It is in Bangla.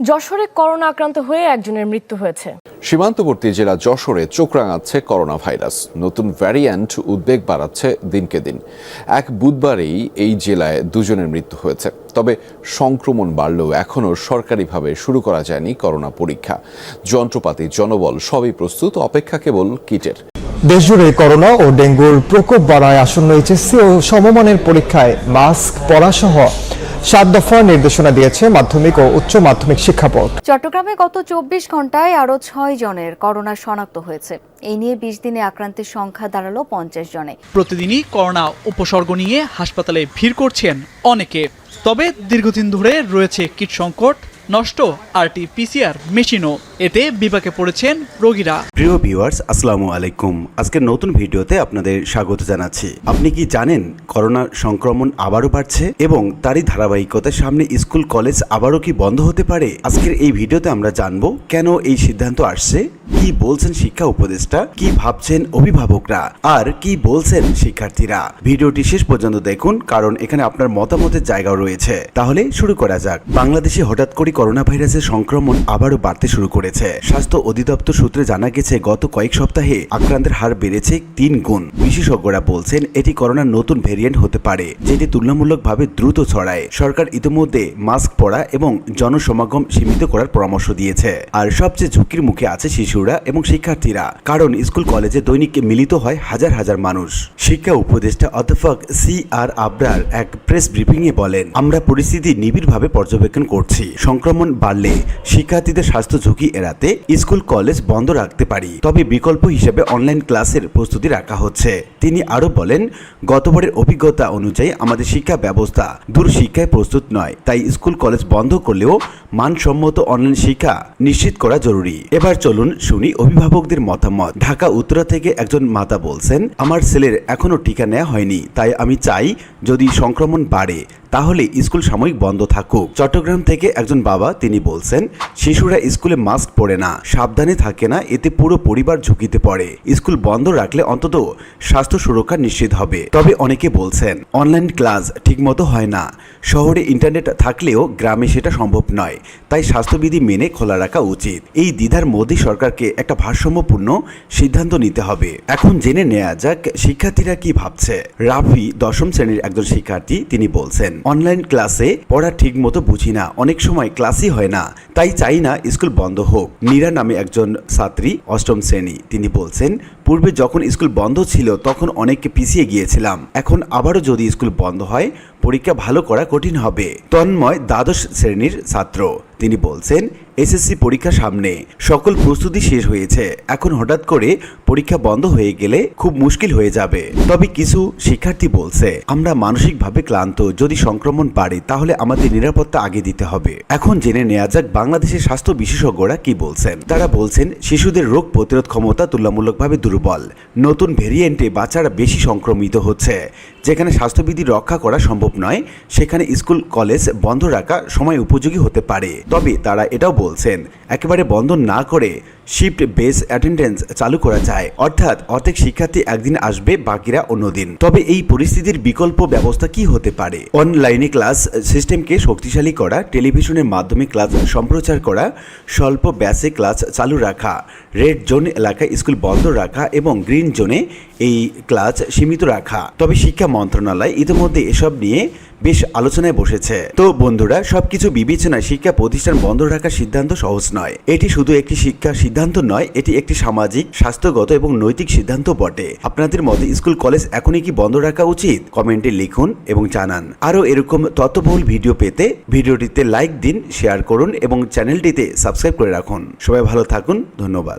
যশোরে করোনা আক্রান্ত হয়ে একজনের মৃত্যু হয়েছে। সীমান্তবর্তী জেলা যশোরে চোখ রাঙাচ্ছে করোনা ভাইরাস নতুন ভ্যারিয়েন্ট উদ্বেগ বাড়াচ্ছে দিনকে দিন। এক বুধবারেই এই জেলায় দুজনের মৃত্যু হয়েছে। তবে সংক্রমণ বাড়লেও এখনও সরকারিভাবে শুরু করা যায়নি করোনা পরীক্ষা। যন্ত্রপাতি জনবল সবই প্রস্তুত অপেক্ষা কেবল কিটের। দেশজুড়ে করোনা ও ডেঙ্গুর প্রকোপ বাড়ায় আসন্ন এইচএসসি ও সমমানের পরীক্ষায় মাস্ক পরাসহ সাত দফা নির্দেশনা দিয়েছে মাধ্যমিক ও উচ্চ মাধ্যমিক শিক্ষা বোর্ড। চট্টগ্রামে গত চব্বিশ ঘন্টায় আরও ছয় জনের করোনা শনাক্ত হয়েছে। এই নিয়ে বিশ দিনে আক্রান্তের সংখ্যা দাঁড়াল পঞ্চাশ জনে। প্রতিদিনই করোনা উপসর্গ নিয়ে হাসপাতালে ভিড় করছেন অনেকে। তবে দীর্ঘদিন ধরে রয়েছে কীট সংকট নষ্ট আরটি পিসিআর মেশিনও। এতে বিপাকে পড়েছেন রোগীরা। প্রিয় ভিউয়ার্স, আসসালামু আলাইকুম। আজকের নতুন ভিডিওতে আপনাদের স্বাগত জানাচ্ছি। আপনি কি জানেন করোনা সংক্রমণ আবারও বাড়ছে এবং তারই ধারাবাহিকতার সামনে স্কুল, কলেজ আবারও কি বন্ধ হতে পারে? আজকের এই ভিডিওতে আমরা জানব কেন এই সিদ্ধান্ত আসছে, কি বলছেন শিক্ষা উপদেষ্টা, কি ভাবছেন অভিভাবকরা, আর কি বলছেন শিক্ষার্থীরা। ভিডিওটি শেষ পর্যন্ত দেখুন, কারণ এখানে আপনার মতামতের জায়গাও রয়েছে। তাহলে শুরু করা যাক। বাংলাদেশে হঠাৎ করে করোনা ভাইরাসের সংক্রমণ আবারও বাড়তে শুরু করেছে। স্বাস্থ্য অধিদপ্তর সূত্রে জানা গেছে, গত কয়েক সপ্তাহে আক্রান্তের হার বেড়েছে তিন গুণ। বিশেষজ্ঞরা বলছেন, এটি করোনার নতুন ভেরিয়েন্ট হতে পারে, যেটি তুলনামূলকভাবে দ্রুত ছড়ায়। সরকার ইতিমধ্যে মাস্ক পরা এবং জনসমাগম সীমিত করার পরামর্শ দিয়েছে। আর সবচেয়ে ঝুঁকির মুখে আছে শিশুরা এবং শিক্ষার্থীরা, কারণ স্কুল, কলেজে দৈনিক মিলিত হয় হাজার হাজার মানুষ। শিক্ষা উপদেষ্টা অধ্যাপক সি আর আবরার এক প্রেস ব্রিফিং এ বলেন, আমরা পরিস্থিতি নিবিড়ভাবে পর্যবেক্ষণ করছি। সংক্রমণ বাড়লে শিক্ষার্থীদের স্বাস্থ্য ঝুঁকি এড়াতে স্কুল, কলেজ বন্ধ রাখতে পারি। তবে বিকল্প হিসেবে অনলাইন ক্লাসের প্রস্তুতি রাখা হচ্ছে। তিনি আরও বলেন, গতবারের অভিজ্ঞতা অনুযায়ী আমাদের শিক্ষা ব্যবস্থা দূর শিক্ষায় প্রস্তুত নয়, তাই স্কুল, কলেজ বন্ধ করলেও মানসম্মত অনলাইন শিক্ষা নিশ্চিত করা জরুরি। এবার চলুন শুনি অভিভাবকদের মতামত। ঢাকা উত্তরা থেকে একজন মাতা বলছেন, আমার ছেলের এখনও টিকা নেওয়া হয়নি, তাই আমি চাই যদি সংক্রমণ বাড়ে তাহলে স্কুল সাময়িক বন্ধ থাকুক। চট্টগ্রাম থেকে একজন বাবা তিনি বলছেন, শিশুরা স্কুলে মাস্ক পরে না, সাবধানে থাকে না, এতে পুরো পরিবার ঝুঁকিতে পড়ে। স্কুল বন্ধ রাখলে অন্তত স্বাস্থ্য সুরক্ষা নিশ্চিত হবে। তবে অনেকে বলছেন, অনলাইন ক্লাস ঠিকমতো হয় না। শহরে ইন্টারনেট থাকলেও গ্রামে সেটা সম্ভব নয়। তাই স্বাস্থ্যবিধি মেনে খোলা রাখা উচিত। এই দ্বিধার মোদী সরকারকে একটা ভারসাম্যপূর্ণ সিদ্ধান্ত নিতে হবে। এখন জেনে নেওয়া যাক শিক্ষার্থীরা কি ভাবছে। রাফি দশম শ্রেণির একজন শিক্ষার্থী তিনি বলছেন অনলাইন ক্লাসে পড়া ঠিক মতো বুঝি না। অনেক সময় ক্লাসই হয় না। তাই চাই না স্কুল বন্ধ হোক। নীরা নামে একজন ছাত্রী অষ্টম শ্রেণি। তিনি বলছেন পূর্বে যখন স্কুল বন্ধ ছিল, তখন অনেক পিছিয়ে গিয়েছিলাম। এখন আবারও যদি স্কুল বন্ধ হয়, পরীক্ষা ভালো করা কঠিন হবে। তন্ময় দ্বাদশ শ্রেণির ছাত্র। তিনি বলছেন, এসএসসি পরীক্ষা সামনে। সকল প্রস্তুতি শেষ হয়েছে। এখন হঠাৎ করে পরীক্ষা বন্ধ হয়ে গেলে খুব মুশকিল হয়ে যাবে। তবে কিছু শিক্ষার্থী বলছে, আমরা মানসিকভাবে ক্লান্ত। যদি সংক্রমণ বাড়ে, তাহলে আমাদের নিরাপত্তা আগে দিতে হবে। এখন জেনে নেওয়া যাক বাংলাদেশের স্বাস্থ্য বিশেষজ্ঞরা কি বলছেন। তারা বলছেন, শিশুদের রোগ প্রতিরোধ ক্ষমতা তুলনামূলকভাবে দুর্বল নতুন ভেরিয়েন্টে বাচ্চারা বেশি সংক্রমিত হচ্ছে। যেখানে স্বাস্থ্যবিধি রক্ষা করা সম্ভব নয়, সেখানে স্কুল, কলেজ বন্ধ রাখা সময় উপযোগী হতে পারে। তবে তারা এটাও বলছেন, একেবারে বন্ধ না করে শিফট বেস অ্যাটেন্ডেন্স চালু করা যায়। অর্থাৎ অর্ধেক শিক্ষার্থী একদিন আসবে, বাকিরা অন্যদিন। তবে এই পরিস্থিতির বিকল্প ব্যবস্থা কি হতে পারে? অনলাইনে ক্লাস সিস্টেমকে শক্তিশালী করা টেলিভিশনের মাধ্যমে ক্লাস সম্প্রচার করা, স্বল্প ব্যাসে ক্লাস চালু রাখা রেড জোন এলাকায় স্কুল বন্ধ রাখা এবং গ্রিন জোনে এই ক্লাস সীমিত রাখা। তবে শিক্ষা মন্ত্রণালয় ইতিমধ্যে এসব নিয়ে বেশ আলোচনায় বসেছে। তো বন্ধুরা, সবকিছু বিবেচনায় শিক্ষা প্রতিষ্ঠান বন্ধ রাখার সিদ্ধান্ত সহজ নয়। এটি শুধু একটি শিক্ষা সিদ্ধান্ত নয়, এটি একটি সামাজিক, স্বাস্থ্যগত এবং নৈতিক সিদ্ধান্ত বটে। আপনাদের মতে স্কুল, কলেজ এখনই কি বন্ধ রাখা উচিত? কমেন্টে লিখুন এবং জানান। আরও এরকম তথ্যবহুল ভিডিও পেতে ভিডিওটিতে লাইক দিন, শেয়ার করুন এবং চ্যানেলটিতে সাবস্ক্রাইব করে রাখুন। সবাই ভালো থাকুন, ধন্যবাদ।